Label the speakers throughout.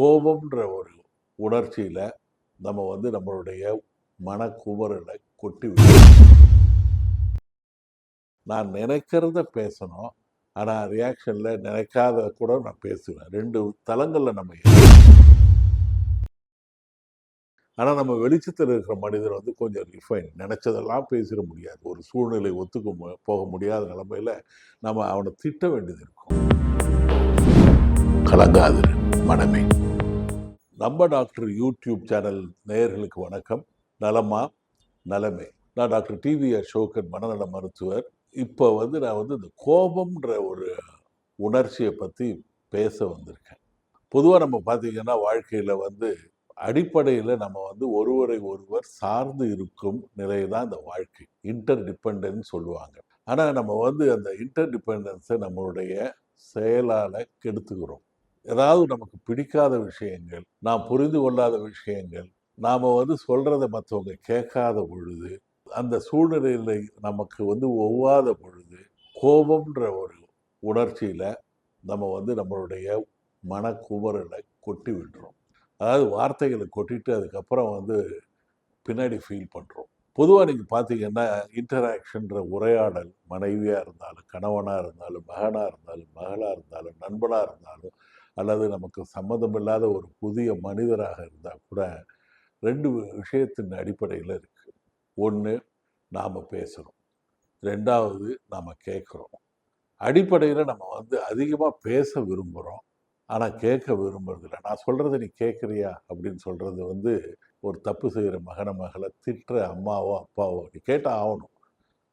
Speaker 1: கோபம்ன்ற ஒரு உணர்ச்சியில் நம்ம வந்து நம்மளுடைய மனக்குமரலை கொட்டி நான் நினைக்கிறத பேசணும். ஆனால் ரியாக்ஷனில் நினைக்காத கூட நான் பேசுவேன். ரெண்டு தளங்களில் நம்ம ஆனால் நம்ம வெளிச்சத்தில் இருக்கிற மனிதர் வந்து கொஞ்சம் ரிஃபைன் நினச்சதெல்லாம் பேசிட முடியாது. ஒரு சூழ்நிலை ஒத்துக்க போக முடியாத நிலமையில் நம்ம அவனை திட்ட வேண்டியது இருக்கும். கலங்காது மனமே. நம்ம டாக்டர் யூடியூப் சேனல் நேயர்களுக்கு வணக்கம். நலமா? நலமே. நான் டாக்டர் டிவி அசோகன் மனநல மருத்துவர். இப்போ வந்து நான் வந்து இந்த கோபம்ன்ற ஒரு உணர்ச்சியை பற்றி பேச வந்திருக்கேன். பொதுவாக நம்ம பார்த்தீங்கன்னா வாழ்க்கையில் வந்து அடிப்படையில் நம்ம வந்து ஒருவரை ஒருவர் சார்ந்து இருக்கும் நிலை தான் இந்த வாழ்க்கை. இன்டர் டிபெண்டன்ஸ் சொல்லுவாங்க. ஆனால் நம்ம வந்து அந்த இன்டர் டிபெண்டன்ஸை நம்மளுடைய செயலால் கெடுத்துக்கிறோம். ஏதாவது நமக்கு பிடிக்காத விஷயங்கள் நாம் புரிந்து கொள்ளாத விஷயங்கள் நாம் வந்து சொல்கிறத மற்றவங்க கேட்காத பொழுது அந்த சூழ்நிலையில் நமக்கு வந்து ஒவ்வாத பொழுது கோபம்ன்ற ஒரு உணர்ச்சியில் நம்ம வந்து நம்மளுடைய மனக்குமரலை கொட்டி விட்டுறோம். அதாவது வார்த்தைகளை கொட்டிட்டு அதுக்கப்புறம் வந்து பின்னாடி ஃபீல் பண்ணுறோம் பொதுவாக நீங்கள் பார்த்தீங்கன்னா இன்டராக்ஷன்ற உரையாடல் மனைவியாக இருந்தாலும் கணவனாக இருந்தாலும் மகனாக இருந்தாலும் மகளாக இருந்தாலும் நண்பனாக இருந்தாலும் அல்லது நமக்கு சம்மந்தமில்லாத ஒரு புதிய மனிதராக இருந்தால் கூட ரெண்டு விஷயத்தின் அடிப்படையில் இருக்குது ஒன்று நாம் பேசுகிறோம் ரெண்டாவது நாம் கேட்குறோம் அடிப்படையில் நம்ம வந்து அதிகமாக பேச விரும்புகிறோம் ஆனால் கேட்க விரும்புறதில்ல. நான் சொல்கிறத நீ கேட்குறியா அப்படின்னு சொல்கிறது வந்து ஒரு தப்பு செய்கிற மகனை மகளை திட்டுற அம்மாவோ அப்பாவோ நீ கேட்டால் ஆகணும்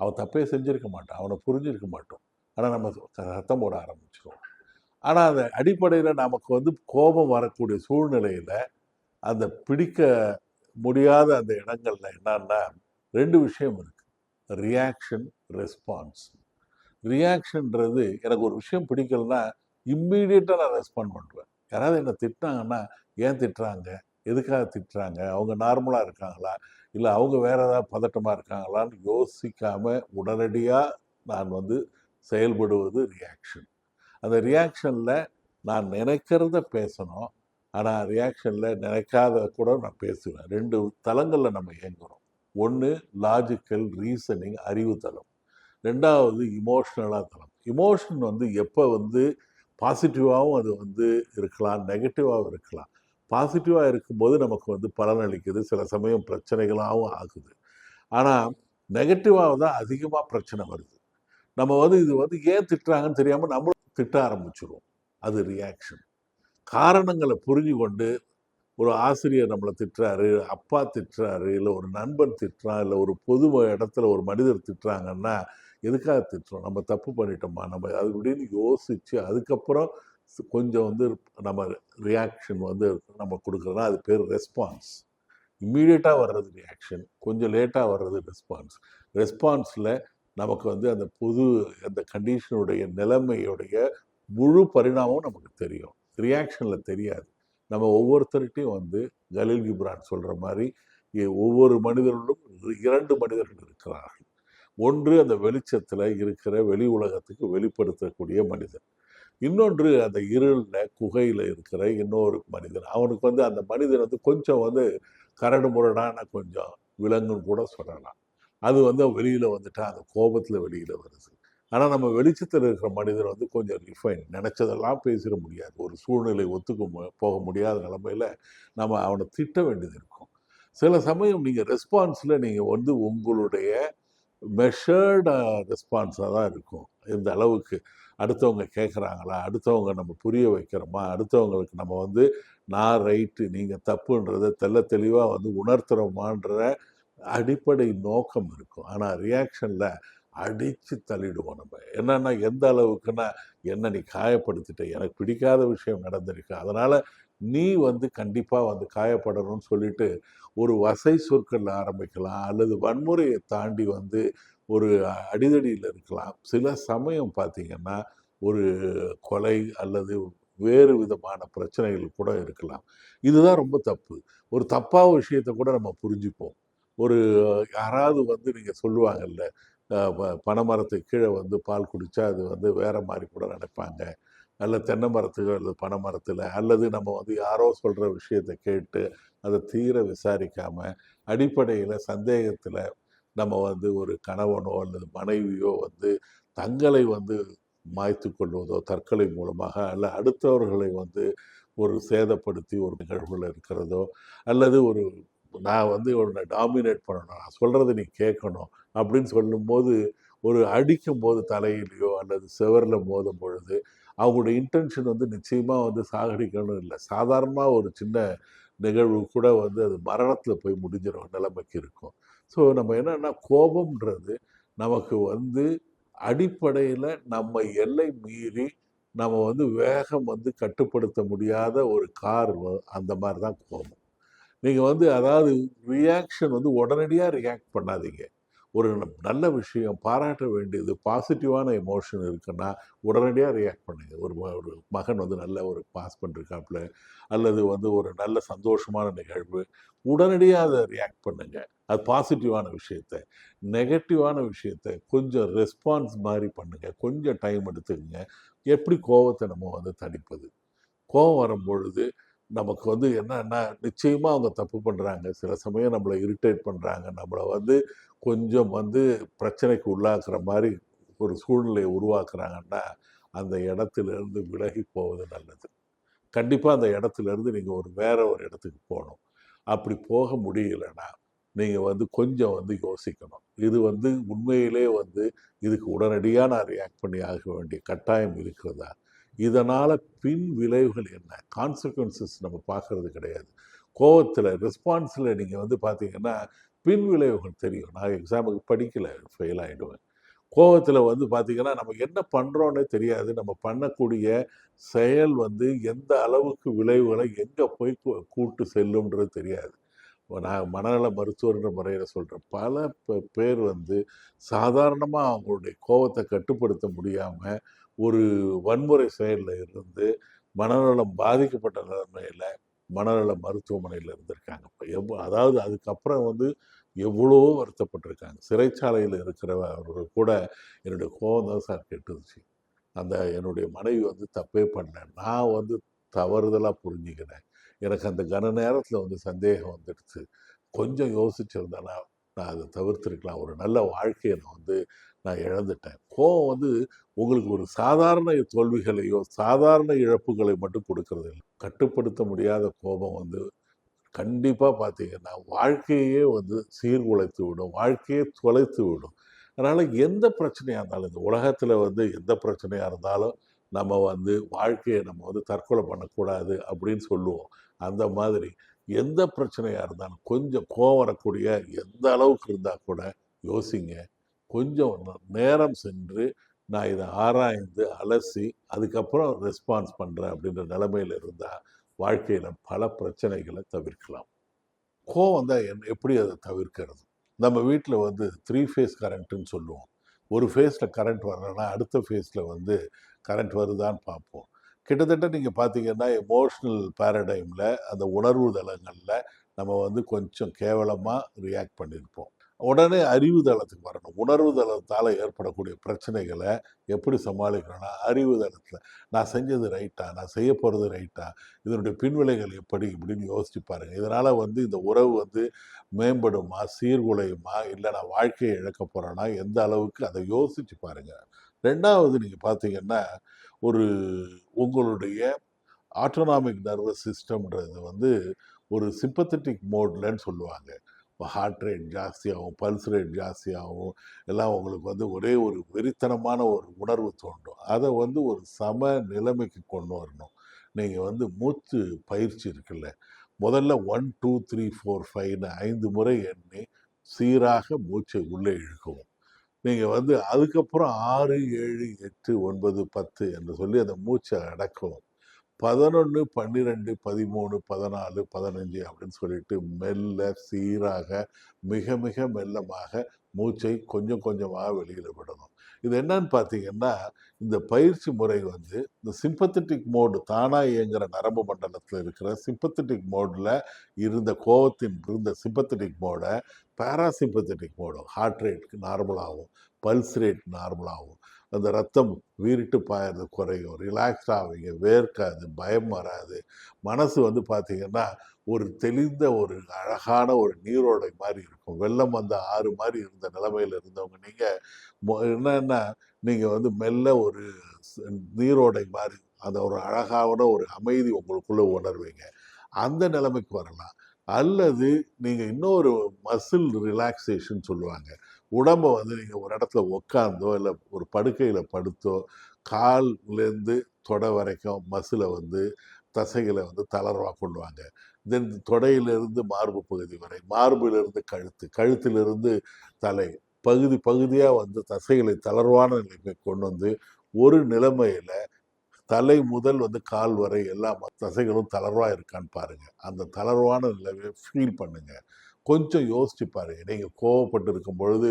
Speaker 1: அவன் தப்பே செஞ்சுருக்க மாட்டான். அவனை புரிஞ்சிருக்க மாட்டோம். ஆனால் நம்ம சத்தம் போட ஆரம்பிச்சிருவோம். ஆனால் அந்த அடிப்படையில் நமக்கு வந்து கோபம் வரக்கூடிய சூழ்நிலையில் அந்த பிடிக்க முடியாத அந்த இடங்களில் என்னன்னா ரெண்டு விஷயம் இருக்குது ரியாக்ஷன் ரெஸ்பான்ஸ் ரியாக்ஷன்றது எனக்கு ஒரு விஷயம் பிடிக்கலன்னா இம்மீடியட்டாக நான் ரெஸ்பாண்ட் பண்ணுவேன் யாராவது என்னை திட்டினாங்கன்னா ஏன் திட்டுறாங்க? எதுக்காக திட்டுறாங்க? அவங்க நார்மலாக இருக்காங்களா? இல்லை அவங்க வேறு ஏதாவது பதட்டமாக இருக்காங்களான்னு யோசிக்காமல் உடனடியாக நான் வந்து செயல்படுவது ரியாக்ஷன் அந்த ரியாக்ஷனில் நான் நினைக்கிறத பேசணும். ஆனால் ரியாக்ஷனில் நினைக்காத கூட நான் பேசுவேன். ரெண்டு தளங்களில் நம்ம இயங்குறோம். ஒன்று லாஜிக்கல் ரீசனிங் அறிவு தளம். ரெண்டாவது இமோஷ்னலாக தளம். இமோஷன் வந்து எப்போ வந்து பாசிட்டிவாகவும் அது வந்து இருக்கலாம் நெகட்டிவாகவும் இருக்கலாம். பாசிட்டிவாக இருக்கும்போது நமக்கு வந்து பலனளிக்குது சில சமயம் பிரச்சனைகளாகவும் ஆகுது. ஆனால் நெகட்டிவாக தான் அதிகமாக பிரச்சனை வருது. நம்ம வந்து இது வந்து ஏன் திட்டுறாங்கன்னு தெரியாமல் நம்மளும் திட்ட ஆரம்பிச்சிடும் அது ரியாக்ஷன் காரணங்களை புரிஞ்சு கொண்டு ஒரு ஆசிரியர் நம்மளை திட்டுறாரு அப்பா திட்டுறாரு இல்லை ஒரு நண்பன் திட்டுறான் இல்லை ஒரு பொது இடத்துல ஒரு மனிதர் திட்டுறாங்கன்னா எதுக்காக திட்டுறோம்? நம்ம தப்பு பண்ணிட்டோமா? நம்ம அது அப்படின்னு யோசித்து அதுக்கப்புறம் கொஞ்சம் வந்து நம்ம ரியாக்ஷன் வந்து நம்ம கொடுக்குறோன்னா அது பேர் ரெஸ்பான்ஸ் இம்மீடியட்டாக வர்றது ரியாக்ஷன் கொஞ்சம் லேட்டாக வர்றது ரெஸ்பான்ஸ் ரெஸ்பான்ஸில் நமக்கு வந்து அந்த புது அந்த கண்டிஷனுடைய நிலைமையுடைய முழு பரிணாமம் நமக்கு தெரியும். ரியாக்ஷனில் தெரியாது. நம்ம ஒவ்வொருத்தர்கிட்டையும் வந்து கலீல் கிப்ரான் சொல்கிற மாதிரி ஒவ்வொரு மனிதர்களும் இரண்டு மனிதர்கள் இருக்கிறார்கள். ஒன்று அந்த வெளிச்சத்தில் இருக்கிற வெளி உலகத்துக்கு வெளிப்படுத்தக்கூடிய மனிதன் இன்னொன்று அந்த இருளில் குகையில் இருக்கிற இன்னொரு மனிதன் அவனுக்கு வந்து அந்த மனிதன் வந்து கொஞ்சம் வந்து கரடு முரடான கொஞ்சம் விலங்குன்னு கூட சொல்லலாம். அது வந்து வெளியில் வந்துட்டால் அந்த கோபத்தில் வெளியில் வருது. ஆனால் நம்ம வெளிச்சத்தில் இருக்கிற மனிதர் வந்து கொஞ்சம் ரிஃபைன் நினச்சதெல்லாம் பேசிட முடியாது. ஒரு சூழ்நிலை ஒத்துக்க மு- போக முடியாத நிலமையில நம்ம அவனை திட்ட வேண்டியது இருக்கும். சில சமயம் நீங்கள் ரெஸ்பான்ஸில் நீங்கள் வந்து உங்களுடைய மெஷர்டு ரெஸ்பான்ஸாக தான் இருக்கும். இந்த அளவுக்கு அடுத்தவங்க கேட்குறாங்களா அடுத்தவங்க நம்ம புரிய வைக்கிறோமா? அடுத்தவங்களுக்கு நம்ம வந்து நான் ரைட்டு நீங்கள் தப்புன்றதை தெள்ள தெளிவாக வந்து உணர்த்துறோமான்ற அடிப்படை நோக்கம் இருக்கும். ஆனால் ரியாக்ஷனில் அடித்து தள்ளிடுவோம் நம்ம. என்னென்னா எந்த அளவுக்குன்னா என்ன நீ காயப்படுத்திட்ட? எனக்கு பிடிக்காத விஷயம் நடந்திருக்கு. அதனால் நீ வந்து கண்டிப்பாக வந்து காயப்படணும்னு சொல்லிட்டு ஒரு வசை சொற்களில் ஆரம்பிக்கலாம். அல்லது வன்முறையை தாண்டி வந்து ஒரு அடிதடியில் இருக்கலாம். சில சமயம் பார்த்தீங்கன்னா ஒரு கொலை அல்லது வேறு விதமான பிரச்சனைகள் கூட இருக்கலாம். இதுதான் ரொம்ப தப்பு. ஒரு தப்பாக விஷயத்தை கூட நம்ம புரிஞ்சுப்போம். ஒரு யாராவது வந்து நீங்கள் சொல்லுவாங்கல்ல பனைமரத்துக்கு கீழே வந்து பால் குடித்தா அது வந்து வேறு மாதிரி கூட நினைப்பாங்க. அல்ல தென்னை மரத்துக்கு அல்லது பனை மரத்தில் அல்லது நம்ம வந்து யாரோ சொல்கிற விஷயத்தை கேட்டு அதை தீர விசாரிக்காமல் அடிப்படையில் சந்தேகத்தில் நம்ம வந்து ஒரு கணவனோ அல்லது மனைவியோ வந்து தங்களை வந்து மாய்த்து கொள்வதோ தற்கொலை மூலமாக அல்ல அடுத்தவர்களை வந்து ஒரு சேதப்படுத்தி ஒரு நிகழ்வுகள் இருக்கிறதோ அல்லது ஒரு நான் வந்து உன்னை டாமினேட் பண்ணணும். நான் சொல்கிறத நீ கேட்கணும். அப்படின்னு சொல்லும்போது ஒரு அடிக்கும் போது தலையிலையோ அல்லது செவரில் மோதும் பொழுது அவங்களோட இன்டென்ஷன் வந்து நிச்சயமாக வந்து சாகடிக்கணும் இல்லை. சாதாரணமாக ஒரு சின்ன நிகழ்வு கூட வந்து அது மரணத்தில் போய் முடிஞ்சிடும். நிலைமைக்கு இருக்கும். ஸோ நம்ம என்னென்னா கோபம்ன்றது நமக்கு வந்து அடிப்படையில் நம்ம எல்லை மீறி நம்ம வந்து வேகம் வந்து கட்டுப்படுத்த முடியாத ஒரு கார் அந்த மாதிரி தான் கோபம். நீங்கள் வந்து அதாவது ரியாக்ஷன் வந்து உடனடியாக ரியாக்ட் பண்ணாதீங்க. ஒரு நல்ல விஷயம் பாராட்ட வேண்டியது பாசிட்டிவான எமோஷன் இருக்குன்னா உடனடியாக ரியாக்ட் பண்ணுங்க. ஒரு ஒரு மகன் வந்து நல்ல ஒரு பாஸ் பண்ணிருக்காப்புல அல்லது வந்து ஒரு நல்ல சந்தோஷமான நிகழ்வு உடனடியாக அதை ரியாக்ட் பண்ணுங்க. அது பாசிட்டிவான விஷயத்த. நெகட்டிவான விஷயத்த கொஞ்சம் ரெஸ்பான்ஸ் மாதிரி பண்ணுங்க. கொஞ்சம் டைம் எடுத்துக்கங்க. எப்படி கோவத்தை நம்ம வந்து தணிப்பது. கோவம் வரும் பொழுது நமக்கு வந்து என்னன்னா நிச்சயமாக அவங்க தப்பு பண்ணுறாங்க சில சமயம் நம்மளை இரிட்டேட் பண்ணுறாங்க நம்மளை வந்து கொஞ்சம் வந்து பிரச்சனைக்கு உள்ளாக்குற மாதிரி ஒரு சூழ்நிலையை உருவாக்குறாங்கன்னா அந்த இடத்துல இருந்து விலகி போவது நல்லது. கண்டிப்பாக அந்த இடத்துல இருந்து நீங்கள் ஒரு வேற ஒரு இடத்துக்கு போகணும். அப்படி போக முடியலைன்னா நீங்கள் வந்து கொஞ்சம் வந்து யோசிக்கணும். இது வந்து உண்மையிலே வந்து இதுக்கு உடனடியாக நான் ரியாக்ட் பண்ணி ஆக வேண்டிய கட்டாயம் இருக்கிறதா? இதனால் பின் விளைவுகள் என்ன? கான்சிக்வன்சஸ் நம்ம பார்க்கறது கிடையாது. கோவத்தில் ரெஸ்பான்ஸில் நீங்கள் வந்து பார்த்தீங்கன்னா பின் விளைவுகள் தெரியும். நான் எக்ஸாமுக்கு படிக்கலை ஃபெயில் ஆகிடுவேன் கோவத்தில் வந்து பார்த்தீங்கன்னா நம்ம என்ன பண்ணுறோன்னே தெரியாது. நம்ம பண்ணக்கூடிய செயல் வந்து எந்த அளவுக்கு விளைவுகளை எங்கே போய் கூ- கூட்டு செல்லும்ன்றது தெரியாது. நான் மனநல மருத்துவர்ன்ற முறையில் சொல்கிறேன் பல பே- பேர் வந்து சாதாரணமாக அவங்களுடைய கோவத்தை கட்டுப்படுத்த முடியாமல் ஒரு வன்முறை செயலில் இருந்து மனநலம் பாதிக்கப்பட்ட நிலைமையில் மனநல மருத்துவமனையில் இருந்திருக்காங்க. இப்போ எவ்வளோ அதாவது அதுக்கப்புறம் வந்து எவ்வளோ வருத்தப்பட்டிருக்காங்க. சிறைச்சாலையில் இருக்கிறவர்கள் கூட என்னுடைய கோபம் தான் சார் கெட்டுருச்சு. அந்த என்னுடைய மனைவி வந்து தப்பே பண்ணேன் நான் வந்து தவறுதலாக புரிஞ்சுக்கினேன் எனக்கு அந்த கன நேரத்தில் வந்து சந்தேகம் வந்துடுச்சு. கொஞ்சம் யோசிச்சிருந்தேன்னா நான் அதை தவிர்த்திருக்கலாம். ஒரு நல்ல வாழ்க்கையை நான் வந்து நான் இழந்துட்டேன். கோபம் வந்து உங்களுக்கு ஒரு சாதாரண தோல்விகளையோ சாதாரண இழப்புகளை மட்டும் கொடுக்கறது இல்லை கட்டுப்படுத்த முடியாத கோபம் வந்து கண்டிப்பாக பார்த்தீங்கன்னா வாழ்க்கையே வந்து சீர்குலைத்து விடும் வாழ்க்கையே தொலைத்து விடும். அதனால் எந்த பிரச்சனையாக இருந்தாலும் இந்த உலகத்தில் வந்து எந்த பிரச்சனையாக இருந்தாலும் நம்ம வந்து வாழ்க்கையை நம்ம வந்து தற்கொலை பண்ணக்கூடாது அப்படின்னு சொல்லுவோம். அந்த மாதிரி. எந்த பிரச்சனையாக இருந்தாலும் கொஞ்சம் கோவம் வரக்கூடிய எந்த அளவுக்கு இருந்தால் கூட யோசிங்க. கொஞ்சம் நேரம் சென்று நான் இதை ஆராய்ந்து அலசி அதுக்கப்புறம் ரெஸ்பான்ஸ் பண்ணுறேன் அப்படின்ற நிலைமையில் இருந்தால் வாழ்க்கையில் பல பிரச்சனைகளை தவிர்க்கலாம். கோவம் தான் என் எப்படி அதை தவிர்க்கிறது? நம்ம வீட்டில் வந்து த்ரீ ஃபேஸ் கரண்ட்டுன்னு சொல்லுவோம். ஒரு ஃபேஸில் கரண்ட் வரலன்னா அடுத்த ஃபேஸில் வந்து கரண்ட் வருதான்னு பார்ப்போம். கிட்டத்தட்ட நீங்கள் பார்த்தீங்கன்னா எமோஷ்னல் பேரடைமில் அந்த உணர்வு தளங்களில் நம்ம வந்து கொஞ்சம் கேவலமாக ரியாக்ட் பண்ணியிருப்போம் உடனே அறிவு தளத்துக்கு வரணும். உணர்வு தளத்தால் ஏற்படக்கூடிய பிரச்சனைகளை எப்படி சமாளிக்கணும்னா அறிவு தளத்தில் நான் செஞ்சது ரைட்டா நான் செய்ய போகிறது ரைட்டா இதனுடைய பின்விளைகள் எப்படி? இப்படின்னு யோசிச்சு பாருங்கள் இதனால் வந்து இந்த உறவு வந்து மேம்படுமா? சீர்குலையுமா? இல்லை நான் வாழ்க்கையை இழக்க போகிறேன்னா எந்த அளவுக்கு? அதை யோசிச்சு பாருங்கள் ரெண்டாவது நீங்கள் பார்த்தீங்கன்னா ஒரு உங்களுடைய ஆட்டோனாமிக் நர்வஸ் சிஸ்டம்ன்றது வந்து ஒரு சிம்பத்தட்டிக் மோட்லன்னு சொல்லுவாங்க. ஹார்ட் ரேட் ஜாஸ்தியாகும் பல்ஸ் ரேட் ஜாஸ்தியாகும் எல்லாம் உங்களுக்கு வந்து ஒரே ஒரு வெறித்தனமான ஒரு உணர்வு தோன்றும். அதை வந்து ஒரு சம நிலைமைக்கு கொண்டு வரணும். நீங்கள் வந்து மூச்சு பயிற்சி இருக்குல்ல முதல்ல ஒன் டூ த்ரீ ஃபோர் ஃபைவ்னு ஐந்து முறை எண்ணி சீராக மூச்சை உள்ளே இழுக்கவும். நீங்கள் வந்து அதுக்கப்புறம் ஆறு ஏழு எட்டு ஒன்பது பத்து என்று சொல்லி அந்த மூச்சை அடக்கவும். பதினொன்று பன்னிரெண்டு பதிமூணு பதினாலு பதினஞ்சு அப்படின்னு சொல்லிட்டு மெல்ல சீராக மிக மிக மெல்லமாக மூச்சை கொஞ்சம் கொஞ்சமாக வெளியில் விடணும். இது என்னன்னு பார்த்தீங்கன்னா இந்த பயிற்சி முறை வந்து இந்த சிம்பத்தட்டிக் மோடு தானாக இயங்குகிற நரம்பு மண்டலத்தில் இருக்கிற சிம்பத்தட்டிக் மோடில் இருந்த கோவத்தின் இருந்த சிம்பத்தட்டிக் மோடை பேராசிம்பத்தட்டிக் மோடும் ஹார்ட் ரேட் நார்மலாகும் பல்ஸ் ரேட் நார்மலாகும் அந்த ரத்தம் வீறிட்டு பாயறது குறையும். ரிலாக்ஸ் ஆவீங்க வேர்க்காது பயம் வராது. மனசு வந்து பார்த்தீங்கன்னா ஒரு தெளிந்த ஒரு அழகான ஒரு நீரோடை மாதிரி இருக்கும். வெள்ளம் வந்த ஆறு மாதிரி இருந்த நிலைமையில் இருந்தவங்க நீங்கள் என்னென்னா நீங்கள் வந்து மெல்ல ஒரு நீரோடை மாதிரி அந்த ஒரு அழகான ஒரு அமைதி உங்களுக்குள்ளே உணர்வீங்க. அந்த நிலைமைக்கு வரலாம். அல்லது நீங்கள் இன்னொரு மசில் ரிலாக்ஸேஷன் சொல்லுவாங்க. உடம்பை வந்து நீங்கள் ஒரு இடத்துல உட்காந்தோ இல்லை ஒரு படுக்கையில் படுத்தோ கால்லேருந்து தொடை வரைக்கும் மசிலை வந்து தசைகளை வந்து தளர்வாக கொள்வாங்க. தென் தொடையிலிருந்து மார்பு பகுதி வரை மார்பிலிருந்து கழுத்து கழுத்திலிருந்து தலை பகுதி பகுதியாக வந்து தசைகளை தளர்வான நிலைமை கொண்டு வந்து ஒரு நிலைமையில் தலை முதல் வந்து கால் வரை எல்லா ம- தசைகளும் தளர்வாக இருக்கான்னு பாருங்கள் அந்த தளர்வான நிலைமையை ஃபீல் பண்ணுங்கள் கொஞ்சம் யோசிச்சு பாருங்க நீங்கள் கோவப்பட்டு இருக்கும் பொழுது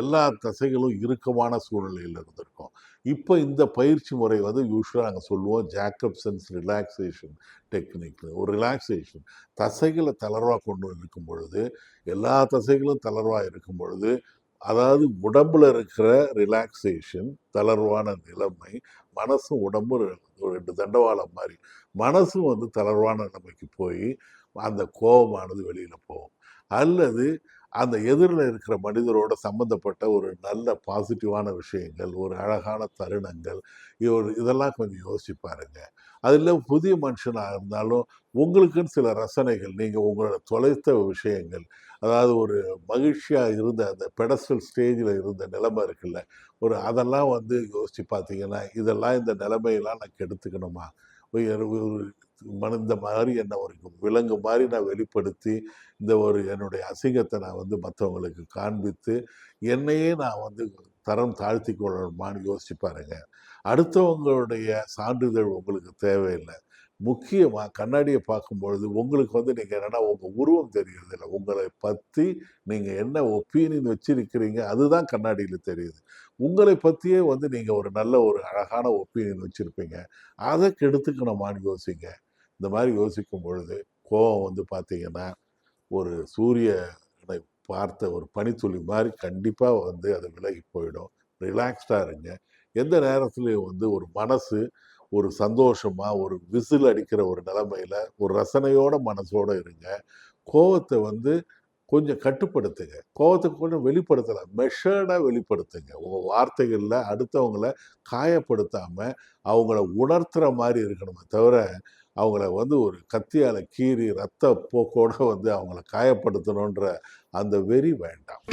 Speaker 1: எல்லா தசைகளும் இறுக்கமான சூழ்நிலையில் இருந்திருக்கும். இப்போ இந்த பயிற்சி முறை வந்து யூஸ்வலாக நாங்கள் சொல்லுவோம். ஜாக்கப்சன்ஸ் ரிலாக்ஸேஷன் டெக்னிக்னு ஒரு ரிலாக்ஸேஷன் தசைகளை தளர்வாக கொண்டு இருக்கும் பொழுது எல்லா தசைகளும் தளர்வாக இருக்கும் பொழுது அதாவது உடம்புல இருக்கிற ரிலாக்ஸேஷன் தளர்வான நிலைமை மனசும் உடம்பு ஒரு ரெண்டு தண்டவாளம் மாதிரி மனசும் வந்து தளர்வான நிலைமைக்கு போய் அந்த கோபமானது வெளியில் போகும். அல்லது அந்த எதிரில் இருக்கிற மனிதரோட சம்மந்தப்பட்ட ஒரு நல்ல பாசிட்டிவான விஷயங்கள் ஒரு அழகான தருணங்கள் இவர் ஒரு இதெல்லாம் கொஞ்சம் யோசிச்சு பாருங்க. அதில் புதிய மனுஷனாக இருந்தாலும் உங்களுக்குன்னு சில ரசனைகள் நீங்கள் உங்களோட தொலைத்த விஷயங்கள் அதாவது ஒரு மகிழ்ச்சியாக இருந்த அந்த பெடஸ்டல் ஸ்டேஜில் இருந்த நிலைமை இருக்குல்ல ஒரு அதெல்லாம் வந்து யோசித்து பார்த்தீங்கன்னா இதெல்லாம் இந்த நிலைமையெல்லாம் நான் கெடுத்துக்கணுமா? ஒரு மாதிரி என்ன ஒரு விலங்கு மாதிரி நான் வெளிப்படுத்தி இந்த ஒரு என்னுடைய அசிங்கத்தை நான் வந்து மற்றவங்களுக்கு காண்பித்து என்னையே நான் வந்து தரம் தாழ்த்தி கொள்ளணுமான்னு யோசிச்சு பாருங்க. அடுத்தவங்களுடைய சான்றிதழ் உங்களுக்கு தேவையில்லை. முக்கியமாக கண்ணாடியை பார்க்கும்பொழுது உங்களுக்கு வந்து நீங்கள் என்னென்னா உங்கள் உருவம் தெரியறது இல்லை உங்களை பற்றி நீங்கள் என்ன ஒப்பீனியன் வச்சுருக்கிறீங்க அதுதான் கண்ணாடியில் தெரியுது. உங்களை பற்றியே வந்து நீங்கள் ஒரு நல்ல ஒரு அழகான ஒப்பீனியன் வச்சுருப்பீங்க. அதை கெடுத்துக்கணுமான்னு யோசிங்க. இந்த மாதிரி யோசிக்கும் பொழுது கோபம் வந்து பார்த்தீங்கன்னா ஒரு சூரியனை பார்த்த ஒரு பனித்துளி மாதிரி கண்டிப்பாக வந்து அது விலகி போயிடும். ரிலாக்ஸ்டாக இருங்க. எந்த நேரத்துலையும் வந்து ஒரு மனசு ஒரு சந்தோஷமாக ஒரு விசில் அடிக்கிற ஒரு நிலமையில் ஒரு ரசனையோட மனசோட இருங்க. கோவத்தை வந்து கொஞ்சம் கட்டுப்படுத்துங்க. கோபத்தை கொஞ்சம் வெளிப்படுத்தலாம் மெஷர்டாக வெளிப்படுத்துங்க. உங்கள் வார்த்தைகளில் அடுத்தவங்கள காயப்படுத்தாமல் அவங்கள உணர்த்துற மாதிரி இருக்கணுமே தவிர அவங்கள வந்து ஒரு கத்தியால் கீறி ரத்த போக்கோட வந்து அவங்கள காயப்படுத்தணுன்ற அந்த வெறி வேண்டாம்.